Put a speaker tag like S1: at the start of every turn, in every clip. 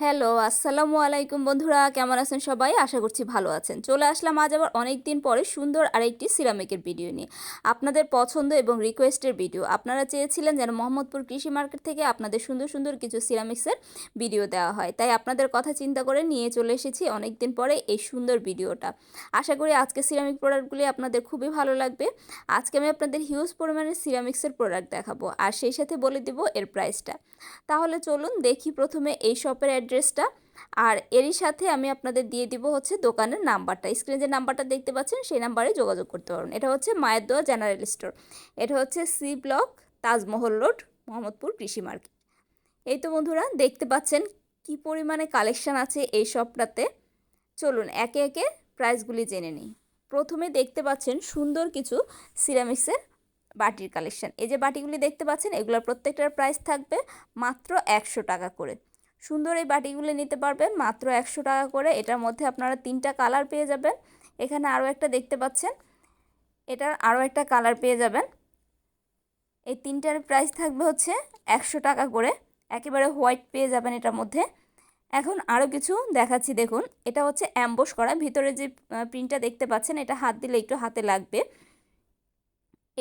S1: Hello, আসসালামু আলাইকুম বন্ধুরা, কেমন আছেন সবাই? আশা করছি ভালো আছেন। চলে আসলাম আজ আবার অনেক দিন পরে সুন্দর আরেকটি সিরামিকের ভিডিও নিয়ে। আপনাদের পছন্দ এবং রিকোয়েস্টের ভিডিও। আপনারা চেয়েছিলেন যেন মোহাম্মদপুর কৃষি মার্কেট থেকে আপনাদের সুন্দর সুন্দর কিছু সিরামিক্সের ভিডিও দেওয়া হয়। তাই আপনাদের কথা চিন্তা করে নিয়ে চলে এসেছি অনেক দিন পরে এই সুন্দর ভিডিওটা। আশা করি আজকে সিরামিক প্রোডাক্টগুলি আপনাদের খুবই ভালো লাগবে। আজকে আমি আপনাদের হিউজ পরিমাণের সিরামিক্সের প্রোডাক্ট দেখাবো। আর সেই সাথে বলে দিব এর প্রাইসটা। তাহলে চলুন দেখি প্রথমে এই শপের অ্যাড্রেসটা আর এরই সাথে আমি আপনাদের দিয়ে দিব হচ্ছে দোকানের নাম্বারটা। স্ক্রিনে যে নাম্বারটা দেখতে পাচ্ছেন, সেই নাম্বারে যোগাযোগ করতে পারবেন এটা হচ্ছে মায়ের জেনারেল স্টোর। এটা হচ্ছে C block Taj Mahal road, Mohammadpur কৃষি মার্কেট। এই তো বন্ধুরা, দেখতে পাচ্ছেন কি পরিমাণে কালেকশান আছে এই শপটাতে। চলুন, একে একে প্রাইসগুলি জেনে নিই। প্রথমে দেখতে পাচ্ছেন সুন্দর কিছু সিরামিক্সের বাটির কালেকশান। এই যে বাটিগুলি দেখতে পাচ্ছেন, এগুলোর প্রত্যেকটার প্রাইস থাকবে মাত্র একশো টাকা করে। সুন্দর এই বাটিগুলি নিতে পারবেন। মাত্র একশো টাকা করে। এটার মধ্যে আপনারা তিনটা কালার পেয়ে যাবেন। এখানে আরও একটা দেখতে পাচ্ছেন। এটার আরও একটা কালার পেয়ে যাবেন। এই তিনটার প্রাইস থাকবে হচ্ছে একশো টাকা করে। একেবারে হোয়াইট পেয়ে যাবেন এটার মধ্যে। এখন আরও কিছু দেখাচ্ছি, দেখুন। এটা হচ্ছে অ্যাম্বোস করা। ভিতরে যে প্রিন্টটা দেখতে পাচ্ছেন, এটা হাত দিলে একটু হাতে লাগবে।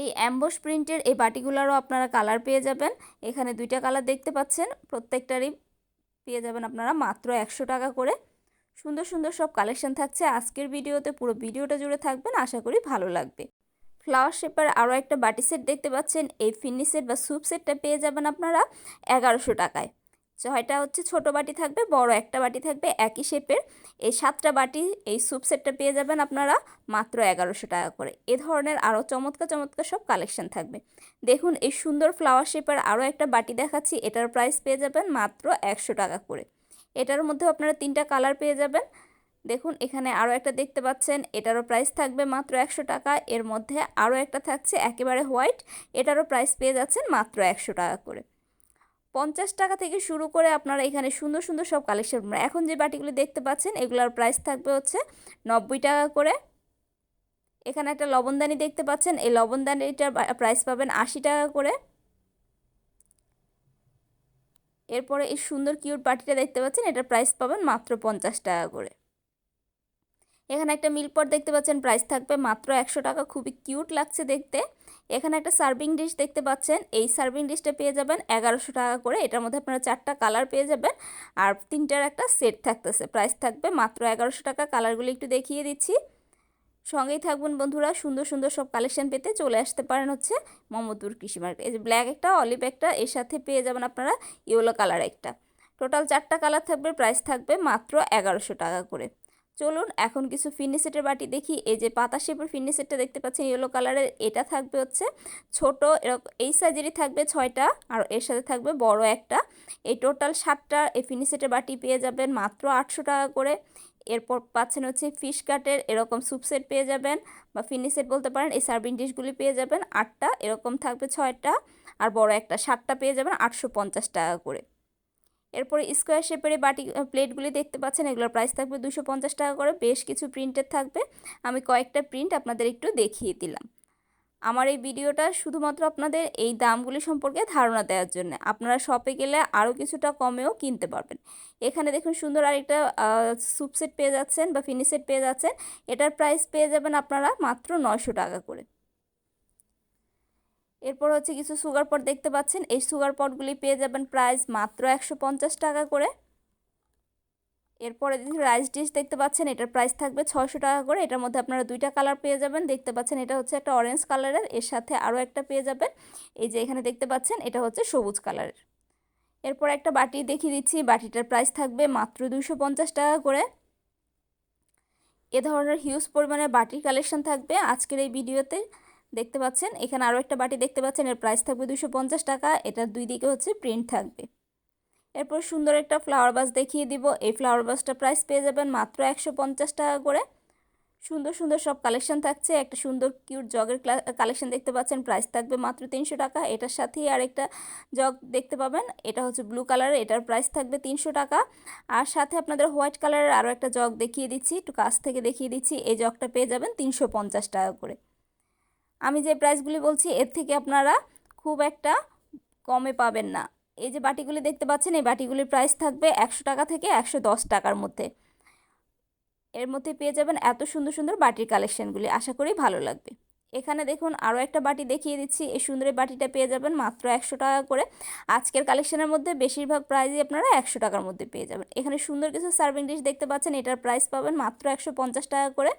S1: এই অ্যাম্বোস প্রিন্টের এই বাটিগুলোরও আপনারা কালার পেয়ে যাবেন। এখানে দুইটা কালার দেখতে পাচ্ছেন। প্রত্যেকটারই পেয়ে যাবেন আপনারা মাত্র একশো টাকা করে। সুন্দর সুন্দর সব কালেকশন থাকছে। আজকের ভিডিওতে পুরো ভিডিওটা জুড়ে থাকবেন, আশা করি ভালো লাগবে। ফ্লাওয়ার শেপার আরও একটা বাটি সেট দেখতে পাচ্ছেন। এই ফিনি সেট বা স্যুপ সেটটা পেয়ে যাবেন আপনারা এগারোশো টাকায়। ছয়টা হচ্ছে ছোট বাটি থাকবে, বড় একটা বাটি থাকবে, একই শেপের এই সাতটা বাটি, এই স্যুপ সেটটা পেয়ে যাবেন আপনারা মাত্র এগারোশো টাকা করে। এ ধরনের আরও চমৎকার চমৎকার সব কালেকশন থাকবে। দেখুন, এই সুন্দর ফ্লাওয়ার শেপের আরও একটা বাটি দেখাচ্ছি, এটার প্রাইস পেয়ে যাবেন মাত্র একশো টাকা করে। এটার মধ্যেও আপনারা তিনটা কালার পেয়ে যাবেন। দেখুন, এখানে আরও একটা দেখতে পাচ্ছেন, এটারও প্রাইস থাকবে মাত্র একশো টাকা, এর মধ্যে আরও একটা থাকছে একেবারে হোয়াইট এটারও প্রাইস পেয়ে যাচ্ছেন মাত্র একশো টাকা করে। পঞ্চাশ টাকা থেকে শুরু করে আপনারা এখানে সুন্দর সুন্দর সব কালেকশন এখন যে বাটিগুলি দেখতে পাচ্ছেন, এগুলোর প্রাইস থাকবে হচ্ছে নব্বই টাকা করে। এখানে একটা লবণদানি দেখতে পাচ্ছেন, এই লবণদানিটার প্রাইস পাবেন আশি টাকা করে। এরপরে এই সুন্দর কিউট বাটিটা দেখতে পাচ্ছেন, এটার প্রাইস পাবেন মাত্র পঞ্চাশ টাকা করে। এখানে একটা মিলপট দেখতে পাচ্ছেন প্রাইস থাকবে মাত্র একশো টাকা, খুবই কিউট লাগছে দেখতে। এখানে একটা সার্ভিং ডিশ দেখতে পাচ্ছেন, এই সার্ভিং ডিশটা পেয়ে যাবেন এগারোশো টাকা করে, এটার মধ্যে আপনারা চারটা কালার পেয়ে যাবেন, আর তিনটার একটা সেট থাকতেছে প্রাইস থাকবে মাত্র এগারোশো টাকা কালারগুলি একটু দেখিয়ে দিচ্ছি। সঙ্গেই থাকবেন বন্ধুরা, সুন্দর সুন্দর সব কালেকশন পেতে চলে আসতে পারেন হচ্ছে মোহাম্মদপুর কৃষি মার্কেট। এই যে ব্ল্যাক একটা অলিভ একটা, এর সাথে পেয়ে যাবেন আপনারা ইয়েলো কালার একটা। টোটাল চারটা কালার থাকবে প্রাইস থাকবে মাত্র এগারোশো টাকা করে। চলুন এখন কিছু ফিনিসেটের বাটি দেখি। এই যে পাতা শেপের ফিনিসেটটা দেখতে পাচ্ছেন ইয়েলো কালারের এটা থাকবে হচ্ছে ছোট এরকম এই সাইজেরই থাকবে ছয়টা আর এর সাথে থাকবে বড় একটা। এই টোটাল সাতটা এই ফিনিসেটের বাটি পেয়ে যাবেন মাত্র আটশো টাকা করে। এরপর পাচ্ছেন হচ্ছে ফিশ কাটের এরকম সুপসেট পেয়ে যাবেন বা ফিনিসেট বলতে পারেন, এই সার্ভিং ডিশগুলি পেয়ে যাবেন আটটা, এরকম থাকবে ছয়টা আর বড় একটা। সাতটা পেয়ে যাবেন আটশো পঞ্চাশ টাকা করে। এরপরে স্কোয়ার শেপের বাটি প্লেটগুলি দেখতে পাচ্ছেন, এগুলোর প্রাইস থাকবে দুশো পঞ্চাশ টাকা করে, বেশ কিছু প্রিন্টের থাকবে। আমি কয়েকটা প্রিন্ট আপনাদের একটু দেখিয়ে দিলাম। আমার এই ভিডিওটা শুধুমাত্র আপনাদের এই দামগুলি সম্পর্কে ধারণা দেওয়ার জন্য। আপনারা শপে গেলে আরও কিছুটা কমেও কিনতে পারবেন। এখানে দেখুন সুন্দর আরেকটা স্যুপ সেট পেয়ে যাচ্ছেন বা ফিনিসেট পেয়ে যাচ্ছেন। এটার প্রাইস পেয়ে যাবেন আপনারা মাত্র নয়শো টাকা করে। এরপর হচ্ছে কিছু সুগার পট দেখতে পাচ্ছেন। এই সুগার পটগুলি পেয়ে যাবেন প্রাইস মাত্র একশো পঞ্চাশ টাকা করে। এরপরে রাইস ডিশ দেখতে পাচ্ছেন, এটার প্রাইস থাকবে ছয়শো টাকা করে। এটার মধ্যে আপনারা দুইটা কালার পেয়ে যাবেন। দেখতে পাচ্ছেন, এটা হচ্ছে একটা অরেঞ্জ কালারের এর। সাথে আরও একটা পেয়ে যাবেন। এই যে এখানে দেখতে পাচ্ছেন, এটা হচ্ছে সবুজ কালারের এরপর একটা বাটি দেখিয়ে দিচ্ছি। বাটিটার প্রাইস থাকবে মাত্র দুশো টাকা করে। এ ধরনের হিউজ পরিমাণে বাটির কালেকশন থাকবে। আজকের এই ভিডিওতে দেখতে পাচ্ছেন, এখানে আরও একটা বাটি দেখতে পাচ্ছেন, এর প্রাইস থাকবে দুশো টাকা এটার দুই দিকে হচ্ছে প্রিন্ট থাকবে। এরপর সুন্দর একটা ফ্লাওয়ার বাস দেখিয়ে দিব, এই ফ্লাওয়ার বাসটা প্রাইস পেয়ে যাবেন মাত্র একশো পঞ্চাশ টাকা করে। সুন্দর সুন্দর সব কালেকশন থাকছে, একটা সুন্দর কিউট জগের কালেকশন দেখতে পাচ্ছেন প্রাইস থাকবে মাত্র তিনশো টাকা, এটার সাথেই আর একটা জগ দেখতে পাবেন, এটা হচ্ছে ব্লু কালারের এটার প্রাইস থাকবে তিনশো টাকা। আর সাথে আপনাদের হোয়াইট কালারের আরও একটা জগ দেখিয়ে দিচ্ছি, একটু কাছ থেকে দেখিয়ে দিচ্ছি, এই জগটা পেয়ে যাবেন তিনশো পঞ্চাশ টাকা করে। আমি যে প্রাইসগুলি বলছি, এর থেকে আপনারা খুব একটা কমে পাবেন না। এই যে বাটিগুলি দেখতে পাচ্ছেন, এই বাটিগুলির প্রাইস থাকবে একশো টাকা থেকে একশো দশ টাকার মধ্যে। এর মধ্যে পেয়ে যাবেন এত সুন্দর সুন্দর বাটির কালেকশানগুলি আশা করি ভালো লাগবে। এখানে দেখুন আরও একটা বাটি দেখিয়ে দিচ্ছি। এই সুন্দর বাটিটা পেয়ে যাবেন মাত্র একশো টাকা করে। আজকের কালেকশনের মধ্যে বেশিরভাগ প্রাইজই আপনারা একশো টাকার মধ্যে পেয়ে যাবেন। এখানে সুন্দর কিছু সার্ভিং ডিশ দেখতে পাচ্ছেন, এটার প্রাইস পাবেন মাত্র একশো পঞ্চাশ টাকা করে।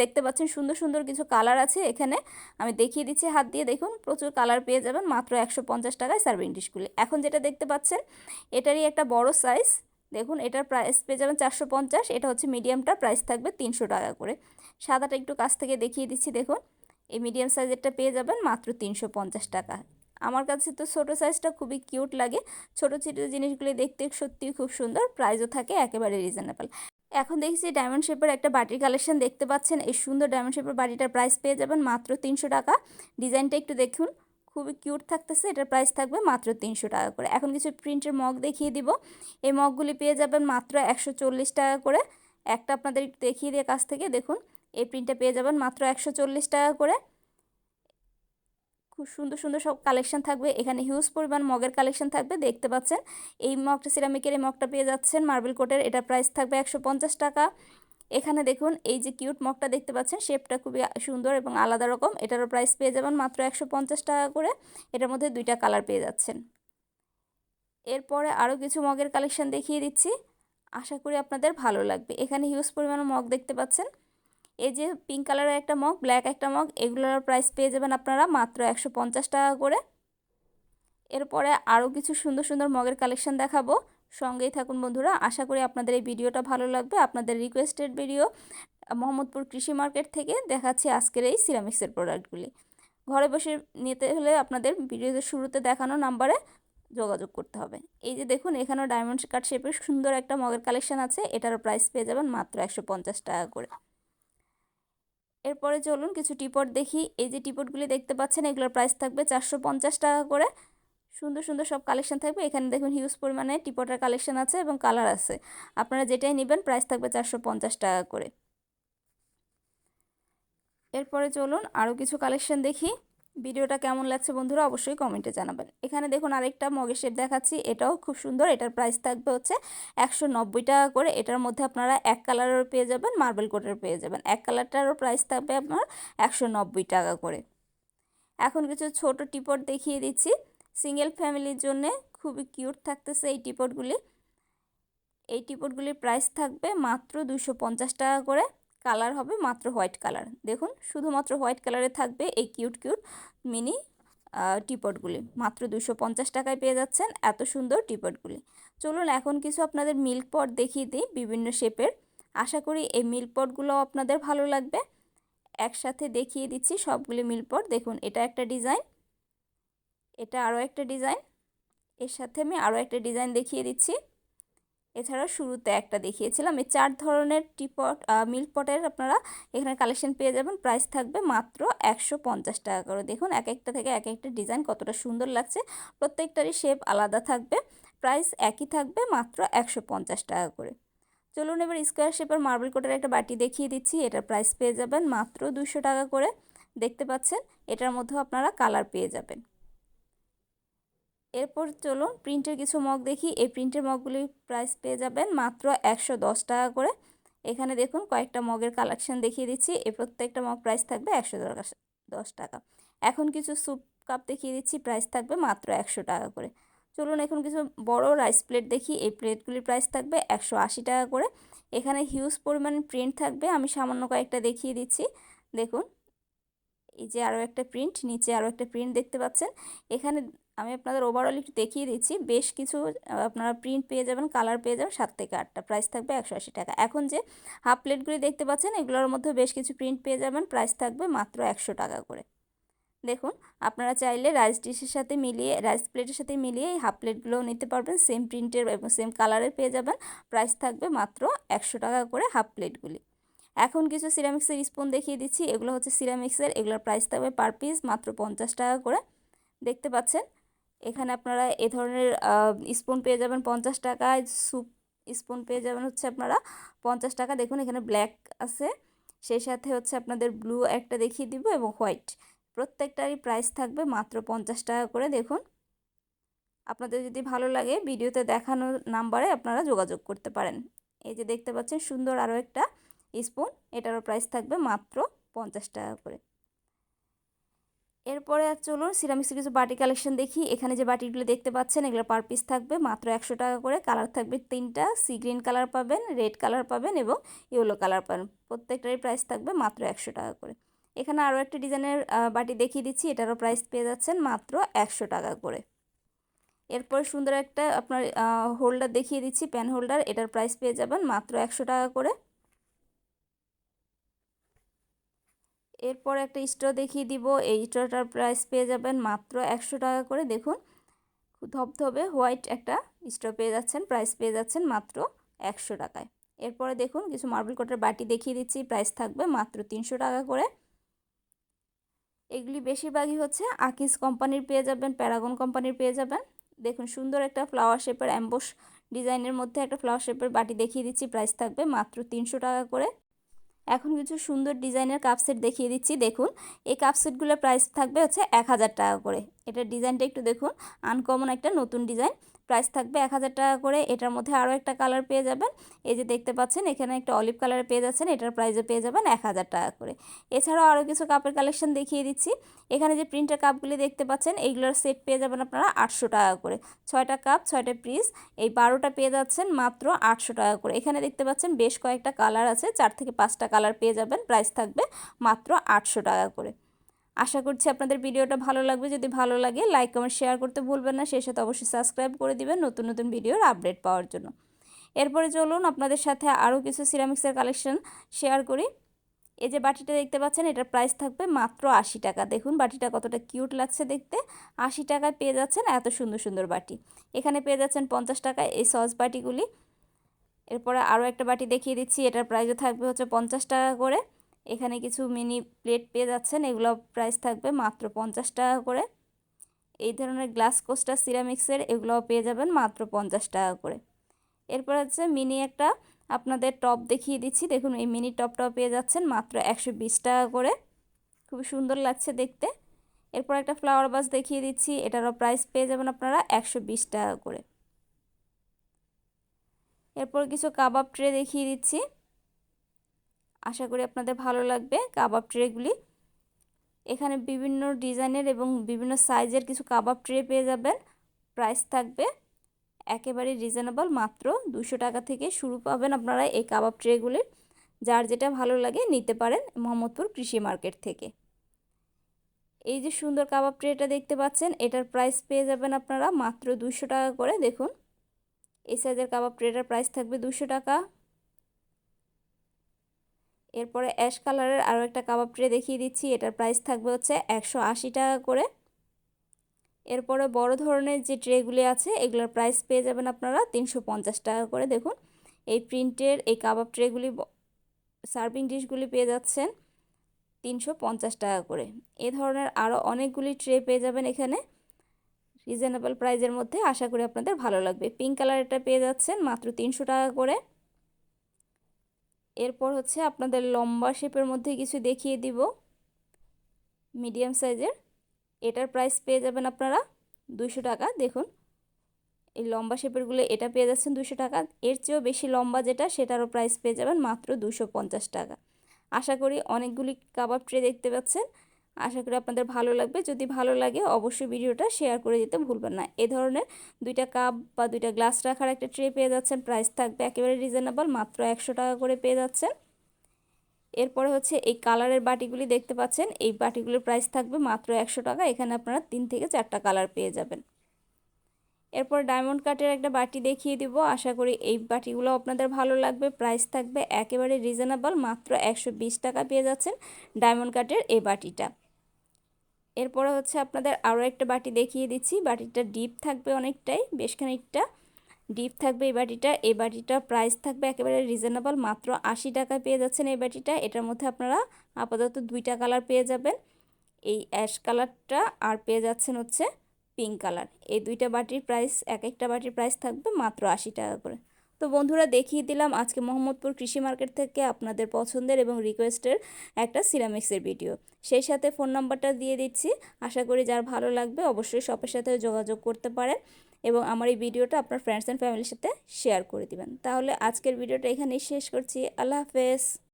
S1: দেখতে পাচ্ছেন সুন্দর সুন্দর কিছু কালার আছে এখানে। আমি দেখিয়ে দিচ্ছি হাত দিয়ে, দেখুন প্রচুর কালার পেয়ে যাবেন মাত্র একশো পঞ্চাশ টাকায় সার্ভিং ডিশগুলি এখন যেটা দেখতে পাচ্ছেন, এটারই একটা বড় সাইজ দেখুন এটার প্রাইস পেয়ে যাবেন চারশো পঞ্চাশ, এটা হচ্ছে মিডিয়ামটা প্রাইস থাকবে তিনশো টাকা করে। সাদাটা একটু কাছ থেকে দেখিয়ে দিচ্ছি, দেখুন। এই মিডিয়াম সাইজেরটা পেয়ে যাবেন মাত্র তিনশো পঞ্চাশ টাকা। আমার কাছে তো ছোটো সাইজটা খুবই কিউট লাগে। ছোটো ছোটো জিনিসগুলি দেখতে সত্যিই খুব সুন্দর প্রাইসও থাকে একেবারে রিজনেবল এখন দেখছি ডায়মন্ড শেপের একটা বাটির কালেকশন দেখতে পাচ্ছেন। এই সুন্দর ডায়মন্ড শেপের বাটিটার প্রাইস পেয়ে যাবেন মাত্র তিনশো টাকা। ডিজাইনটা একটু দেখুন। খুবই কিউট থাকতেছে, এটার প্রাইস থাকবে মাত্র তিনশো টাকা করে। এখন কিছু প্রিন্টের মগ দেখিয়ে দিব। এই মগগুলি পেয়ে যাবেন মাত্র একশো চল্লিশ টাকা করে। একটা আপনাদের একটু দেখিয়ে দিয়ে কাছ থেকে। দেখুন এই প্রিন্টটা পেয়ে যাবেন মাত্র একশো চল্লিশ টাকা করে। খুব সুন্দর সুন্দর সব কালেকশন থাকবে। এখানে হিউজ পরিমাণ মগের কালেকশন থাকবে, দেখতে পাচ্ছেন? এই মগটা সিরামিকের এই মগটা পেয়ে যাচ্ছেন মার্বেল কোটের এটা প্রাইস থাকবে একশো পঞ্চাশ টাকা। এখানে দেখুন, এই যে কিউট মগটা দেখতে পাচ্ছেন শেপটা খুবই সুন্দর এবং আলাদা রকম। এটারও প্রাইস পেয়ে যাবেন মাত্র একশো পঞ্চাশ টাকা করে। এটার মধ্যে দুইটা কালার পেয়ে যাচ্ছেন। এরপরে আরও কিছু মগের কালেকশন দেখিয়ে দিচ্ছি। আশা করি আপনাদের ভালো লাগবে। এখানে হিউজ পরিমাণ মগ দেখতে পাচ্ছেন। এই যে পিঙ্ক কালারের একটা মগ ব্ল্যাক একটা মগ এগুলোর প্রাইস পেয়ে যাবেন আপনারা মাত্র একশো পঞ্চাশ টাকা করে। এরপরে আরও কিছু সুন্দর সুন্দর মগের কালেকশন দেখাবো। সঙ্গেই থাকুন বন্ধুরা, আশা করি আপনাদের এই ভিডিওটা ভালো লাগবে। আপনাদের রিকোয়েস্টেড ভিডিও মোহাম্মদপুর কৃষি মার্কেট থেকে দেখাচ্ছি আজকের এই সিরামিক্সের প্রোডাক্টগুলি ঘরে বসে নিতে হলে আপনাদের ভিডিওতে শুরুতে দেখানো নাম্বারে যোগাযোগ করতে হবে। এই যে দেখুন, এখানেও ডায়মন্ড কাট শেপের সুন্দর একটা মগের কালেকশন আছে। এটারও প্রাইস পেয়ে যাবেন মাত্র একশো পঞ্চাশ টাকা করে। এরপরে চলুন কিছু টিপট দেখি। এই যে টিপটগুলি দেখতে পাচ্ছেন, এগুলোর প্রাইস থাকবে চারশো পঞ্চাশ টাকা করে। সুন্দর সুন্দর সব কালেকশন থাকবে। এখানে দেখুন হিউজ পরিমাণে টিপটের কালেকশন আছে এবং কালার আছে। আপনারা যেটাই নেবেন প্রাইস থাকবে চারশো পঞ্চাশ টাকা করে। এরপরে চলুন আরও কিছু কালেকশন দেখি। ভিডিওটা কেমন লাগছে বন্ধুরা অবশ্যই কমেন্টে জানাবেন। এখানে দেখুন আরেকটা মগের শেপ দেখাচ্ছি, এটাও খুব সুন্দর, এটার প্রাইস থাকবে হচ্ছে একশো নব্বই টাকা করে। এটার মধ্যে আপনারা এক কালারের পেয়ে যাবেন মার্বেল কোটের পেয়ে যাবেন। এক কালারটারও প্রাইস থাকবে আপনার একশো নব্বই টাকা করে। এখন কিছু ছোট টিপট দেখিয়ে দিচ্ছি। সিঙ্গেল ফ্যামিলির জন্যে খুবই কিউট থাকতেছে এই টিপটগুলি এই টিপটগুলির প্রাইস থাকবে মাত্র দুশো টাকা করে। কালার হবে মাত্র হোয়াইট কালার। দেখুন, শুধুমাত্র হোয়াইট কালারে থাকবে এই কিউট কিউট মিনি টিপটগুলি। মাত্র দুশো পঞ্চাশ টাকায় পেয়ে যাচ্ছেন এত সুন্দর টিপটগুলি। চলুন এখন কিছু আপনাদের মিল্ক পট দেখিয়ে দিই বিভিন্ন শেপের। আশা করি এই মিল্ক পটগুলো আপনাদের ভালো লাগবে। একসাথে দেখিয়ে দিচ্ছি সবগুলি মিল্ক পট। দেখুন, এটা একটা ডিজাইন, এটা আরও একটা ডিজাইন। এর সাথে আমি আরও একটা ডিজাইন দেখিয়ে দিচ্ছি। এছাড়া শুরুতে একটা দেখিয়েছিলাম, এই চার ধরনের টিপট মিল্ক পটের আপনারা এখানে কালেকশন পেয়ে যাবেন। প্রাইস থাকবে মাত্র একশো পঞ্চাশ টাকা করে। দেখুন, এক একটা থেকে এক একটা ডিজাইন কতটা সুন্দর লাগছে। প্রত্যেকটারই শেপ আলাদা থাকবে। প্রাইস একই থাকবে মাত্র একশো পঞ্চাশ টাকা করে। চলুন এবার স্কোয়ার শেপের মার্বেল কোটের একটা বাটি দেখিয়ে দিচ্ছি। এটার প্রাইস পেয়ে যাবেন মাত্র দুশো টাকা করে। দেখতে পাচ্ছেন, এটার মধ্যেও আপনারা কালার পেয়ে যাবেন। এরপর চলুন প্রিন্টের কিছু মগ দেখি। এই প্রিন্টের মগগুলির প্রাইস পেয়ে যাবেন মাত্র একশো দশ টাকা করে। এখানে দেখুন কয়েকটা মগের কালেকশন দেখিয়ে দিচ্ছি। এই প্রত্যেকটা মগ প্রাইস থাকবে একশো দশ টাকা। এখন কিছু স্যুপ কাপ দেখিয়ে দিচ্ছি প্রাইস থাকবে মাত্র একশো টাকা করে। চলুন এখন কিছু বড় রাইস প্লেট দেখি। এই প্লেটগুলির প্রাইস থাকবে একশো আশি টাকা করে। এখানে হিউজ পরিমাণ প্রিন্ট থাকবে। আমি সামান্য কয়েকটা দেখিয়ে দিচ্ছি। দেখুন, এই যে আরও একটা প্রিন্ট নিচে আরও একটা প্রিন্ট দেখতে পাচ্ছেন। এখানে আমি আপনাদের ওভারঅল একটু দেখিয়ে দিচ্ছি। বেশ কিছু আপনারা প্রিন্ট পেয়ে যাবেন কালার পেয়ে যাবেন, সাত থেকে আটটা। প্রাইস থাকবে একশো আশি টাকা। এখন যে হাফ প্লেটগুলি দেখতে পাচ্ছেন, এগুলোর মধ্যে বেশ কিছু প্রিন্ট পেয়ে যাবেন প্রাইস থাকবে মাত্র একশো টাকা করে। দেখুন, আপনারা চাইলে রাইস ডিশের সাথে মিলিয়ে রাইস প্লেটের সাথে মিলিয়ে এই হাফ প্লেটগুলোও নিতে পারবেন সেম প্রিন্টের এবং সেম কালারের পেয়ে যাবেন প্রাইস থাকবে মাত্র একশো টাকা করে হাফ প্লেটগুলি এখন কিছু সিরামিক্সের স্পুন দেখিয়ে দিচ্ছি, এগুলো হচ্ছে সিরামিক্সের এগুলোর প্রাইস থাকবে পার পিস মাত্র পঞ্চাশ টাকা করে। দেখতে পাচ্ছেন এখানে আপনারা এ ধরনের স্পুন পেয়ে যাবেন পঞ্চাশ টাকায়, স্যুপ স্পুন পেয়ে যাবেন হচ্ছে আপনারা পঞ্চাশ টাকা। দেখুন এখানে ব্ল্যাক আছে, সেই সাথে হচ্ছে আপনাদের ব্লু একটা দেখিয়ে দিব এবং হোয়াইট। প্রত্যেকটারই প্রাইস থাকবে মাত্র পঞ্চাশ টাকা করে। দেখুন, আপনাদের যদি ভালো লাগে ভিডিওতে দেখানো নাম্বারে আপনারা যোগাযোগ করতে পারেন। এই যে দেখতে পাচ্ছেন সুন্দর আরও একটা স্পুন, এটারও প্রাইস থাকবে মাত্র পঞ্চাশ টাকা করে। এরপরে চলুন সিরামিক্সের কিছু বাটি কালেকশন দেখি। এখানে যে বাটিগুলো দেখতে পাচ্ছেন, এগুলো পার পিস থাকবে, মাত্র একশো টাকা করে। কালার থাকবে তিনটা, সি গ্রিন কালার পাবেন, রেড কালার পাবেন এবং ইয়েলো কালার পাবেন। প্রত্যেকটারই প্রাইস থাকবে মাত্র একশো টাকা করে। এখানে আরও একটা ডিজাইনের বাটি দেখিয়ে দিচ্ছি, এটারও প্রাইস পেয়ে যাচ্ছেন মাত্র একশো টাকা করে। এরপর সুন্দর একটা আপনার হোল্ডার দেখিয়ে দিচ্ছি প্যান হোল্ডার এটার প্রাইস পেয়ে যাবেন মাত্র একশো টাকা করে। এরপর একটা স্টো দেখিয়ে দিব। এই স্টোটার প্রাইস পেয়ে যাবেন মাত্র একশো টাকা করে। দেখুন, ধবধবে হোয়াইট একটা স্টো পেয়ে যাচ্ছেন প্রাইস পেয়ে যাচ্ছেন মাত্র একশো টাকায়। এরপরে দেখুন, কিছু মার্বেল কোটের বাটি দেখিয়ে দিচ্ছি প্রাইস থাকবে মাত্র তিনশো টাকা করে। এগুলি বেশিরভাগই হচ্ছে আকিস কোম্পানির পেয়ে যাবেন প্যারাগন কোম্পানির পেয়ে যাবেন। দেখুন, সুন্দর একটা ফ্লাওয়ার শেপের অ্যাম্বোস ডিজাইনের মধ্যে একটা ফ্লাওয়ার শেপের বাটি দেখিয়ে দিচ্ছি প্রাইস থাকবে মাত্র তিনশো টাকা করে। এখন কিছু সুন্দর ডিজাইনের কাপ সেট দেখিয়ে দিচ্ছি। দেখুন, এই কাপ সেটগুলোর প্রাইস থাকবে হচ্ছে এক হাজার টাকা করে। এটার ডিজাইনটা একটু দেখুন আনকমন একটা নতুন ডিজাইন প্রাইস থাকবে এক হাজার টাকা করে। এটার মধ্যে আরও একটা কালার পেয়ে যাবেন। এই যে দেখতে পাচ্ছেন, এখানে একটা অলিভ কালারে পেয়ে যাচ্ছেন, এটার প্রাইসে পেয়ে যাবেন এক হাজার টাকা করে। এছাড়াও আরও কিছু কাপের কালেকশন দেখিয়ে দিচ্ছি। এখানে যে প্রিন্টের কাপগুলি দেখতে পাচ্ছেন, এইগুলোর সেট পেয়ে যাবেন আপনারা আটশো টাকা করে। ছয়টা কাপ ছয়টা পিস এই বারোটা পেয়ে যাচ্ছেন মাত্র আটশো টাকা করে। এখানে দেখতে পাচ্ছেন বেশ কয়েকটা কালার আছে, চার থেকে পাঁচটা কালার পেয়ে যাবেন প্রাইস থাকবে মাত্র আটশো টাকা করে। আশা করছি আপনাদের ভিডিওটা ভালো লাগবে। যদি ভালো লাগে লাইক কমেন্ট শেয়ার করতে ভুলবেন না। সেই সাথে অবশ্যই সাবস্ক্রাইব করে দিবেন নতুন নতুন ভিডিওর আপডেট পাওয়ার জন্য। এরপরে চলুন আপনাদের সাথে আরও কিছু সিরামিক্সের কালেকশন শেয়ার করি। এই যে বাটিটা দেখতে পাচ্ছেন, এটার প্রাইস থাকবে মাত্র আশি টাকা। দেখুন, বাটিটা কতটা কিউট লাগছে দেখতে। আশি টাকায় পেয়ে যাচ্ছেন এত সুন্দর সুন্দর বাটি। এখানে পেয়ে যাচ্ছেন পঞ্চাশ টাকায় এই সস বাটিগুলি। এরপরে আরও একটা বাটি দেখিয়ে দিচ্ছি, এটার প্রাইসও থাকবে হচ্ছে পঞ্চাশ টাকা করে। এখানে কিছু মিনি প্লেট পেয়ে যাচ্ছেন, এগুলো প্রাইস থাকবে মাত্র পঞ্চাশ টাকা করে। এই ধরনের গ্লাস কোস্টার সিরামিক্সের এগুলোও পেয়ে যাবেন মাত্র পঞ্চাশ টাকা করে। এরপর হচ্ছে মিনি একটা আপনাদের টপ দেখিয়ে দিচ্ছি। দেখুন, এই মিনি টপটাও পেয়ে যাচ্ছেন মাত্র একশো বিশ টাকা করে। খুবই সুন্দর লাগছে দেখতে। এরপর একটা ফ্লাওয়ার বাস দেখিয়ে দিচ্ছি, এটারও প্রাইস পেয়ে যাবেন আপনারা একশো বিশ টাকা করে। এরপর কিছু কাবাব ট্রে দেখিয়ে দিচ্ছি। আশা করি আপনাদের ভালো লাগবে কাবাব ট্রেগুলি। এখানে বিভিন্ন ডিজাইনের এবং বিভিন্ন সাইজের কিছু কাবাব ট্রে পেয়ে যাবেন। প্রাইস থাকবে একেবারে রিজনেবল মাত্র দুশো টাকা থেকে শুরু পাবেন আপনারা এই কাবাব ট্রেগুলির যার যেটা ভালো লাগে নিতে পারেন মোহাম্মদপুর কৃষি মার্কেট থেকে। এই যে সুন্দর কাবাব ট্রেটা দেখতে পাচ্ছেন, এটার প্রাইস পেয়ে যাবেন আপনারা মাত্র দুশো টাকা করে। দেখুন, এই সাইজের কাবাব ট্রেটার প্রাইস থাকবে দুশো টাকা। এরপরে অ্যাশ কালারের আরও একটা কাবাব ট্রে দেখিয়ে দিচ্ছি, এটার প্রাইস থাকবে হচ্ছে একশো আশি টাকা করে। এরপরে বড় ধরনের যে ট্রেগুলি আছে, এগুলোর প্রাইস পেয়ে যাবেন আপনারা তিনশো পঞ্চাশ টাকা করে। দেখুন, এই প্রিন্টের এই কাবাব ট্রেগুলি সার্ভিং ডিশগুলি পেয়ে যাচ্ছেন তিনশো পঞ্চাশ টাকা করে। এ ধরনের আরও অনেকগুলি ট্রে পেয়ে যাবেন এখানে। রিজনেবল প্রাইজের মধ্যে আশা করি আপনাদের ভালো লাগবে। পিঙ্ক কালারেরটা পেয়ে যাচ্ছেন মাত্র তিনশো টাকা করে। এরপর হচ্ছে আপনাদের লম্বা শেপের মধ্যে কিছু দেখিয়ে দিব। মিডিয়াম সাইজের। এটার প্রাইস পেয়ে যাবেন আপনারা দুশো টাকা। দেখুন, এই লম্বা শেপেরগুলো এটা পেয়ে যাচ্ছেন দুশো টাকা। এর চেয়েও বেশি লম্বা যেটা, সেটারও প্রাইস পেয়ে যাবেন মাত্র দুশো টাকা। আশা করি অনেকগুলি কাবাব ট্রে দেখতে পাচ্ছেন। আশা করি আপনাদের ভালো লাগবে। যদি ভালো লাগে, অবশ্যই ভিডিওটা শেয়ার করে দিতে ভুলবেন না। এ ধরনের দুইটা কাপ বা দুইটা গ্লাস রাখার একটা ট্রে পেয়ে যাচ্ছেন। প্রাইস থাকবে একেবারে রিজনেবল, মাত্র একশো টাকা করে পেয়ে যাচ্ছেন। এরপরে হচ্ছে এই কালারের বাটিগুলি দেখতে পাচ্ছেন। এই বাটিগুলির প্রাইস থাকবে মাত্র একশো টাকা। এখানে আপনারা তিন থেকে চারটা কালার পেয়ে যাবেন। এরপর ডায়মন্ড কাটের একটা বাটি দেখিয়ে দিব। আশা করি এই বাটিগুলো আপনাদের ভালো লাগবে। প্রাইস থাকবে একেবারে রিজনেবল, মাত্র একশো বিশ টাকা পেয়ে যাচ্ছেন ডায়মন্ড কাটের এই বাটিটা। এরপরে হচ্ছে আপনাদের আরও একটা বাটি দেখিয়ে দিচ্ছি। বাটিটা ডিপ থাকবে অনেকটাই, বেশ খানিকটা ডিপ থাকবে এই বাটিটা। এই বাটিটার প্রাইস থাকবে একেবারে রিজনেবল মাত্র আশি টাকা পেয়ে যাচ্ছেন এই বাটিটা। এটার মধ্যে আপনারা আপাতত দুইটা কালার পেয়ে যাবেন। এই অ্যাশ কালারটা আর পেয়ে যাচ্ছেন হচ্ছে পিঙ্ক কালার এই দুইটা বাটির প্রাইস এক একটা বাটির প্রাইস থাকবে মাত্র আশি টাকা করে। তো বন্ধুরা দেখিয়ে দিলাম আজকে মোহাম্মদপুর কৃষি মার্কেট থেকে আপনাদের পছন্দের এবং রিকোয়েস্টের একটা সিরামিক্সের ভিডিও সেই সাথে ফোন নাম্বারটা দিয়ে দিচ্ছি। আশা করি যার ভালো লাগবে অবশ্যই সবের সাথে যোগাযোগ করতে পারেন এবং আমার এই ভিডিওটা আপনার ফ্রেন্ডস অ্যান্ড ফ্যামিলির সাথে শেয়ার করে দিবেন। তাহলে আজকের ভিডিওটা এখানেই শেষ করছি। আল্লাহ হাফেজ।